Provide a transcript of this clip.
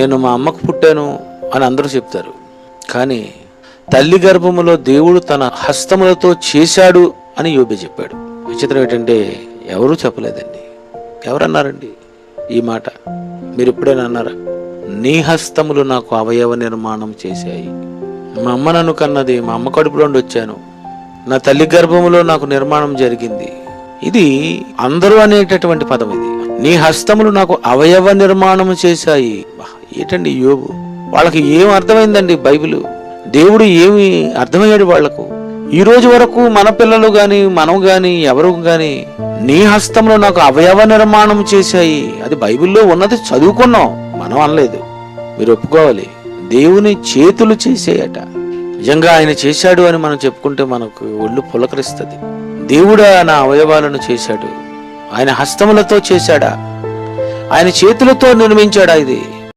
నేను మా అమ్మకు పుట్టాను అని అందరూ చెప్తారు. కానీ తల్లి గర్భములో దేవుడు తన హస్తములతో చేశాడు అని యోబి చెప్పాడు. విచిత్రం ఏంటంటే ఎవరూ చెప్పలేదండి. ఎవరన్నారండి ఈ మాట? మీరు ఎప్పుడైనా అన్నారా? నీ హస్తములు నాకు అవయవ నిర్మాణం చేశాయి. మా అమ్మ నన్ను కన్నది మా అమ్మ కడుపులో వచ్చాను. నా తల్లి గర్భములో నాకు నిర్మాణం జరిగింది. ఇది అందరూ అనేటటువంటి పదం ఇది. నీ హస్తములు నాకు అవయవ నిర్మాణం చేశాయి. ఏటండి యోబు? వాళ్ళకి ఏం అర్థమైందండి బైబిల్? దేవుడు ఏమి అర్థమయ్యాడు వాళ్ళకు? ఈ రోజు వరకు మన పిల్లలు గాని మనం గాని ఎవరు గాని నీ హస్తంలో నాకు అవయవ నిర్మాణం చేశాయి. అది బైబిల్లో ఉన్నది చదువుకున్నాం. మనం అనలేదు. మీరు ఒప్పుకోవాలి. దేవుని చేతులు చేసేయట. నిజంగా ఆయన చేశాడు అని మనం చెప్పుకుంటే మనకు ఒళ్ళు పులకరిస్తుంది. దేవుడా నా అవయవాలను చేశాడు. ఆయన హస్తములతో చేశాడా? ఆయన చేతులతో నిర్మించాడా ఇది?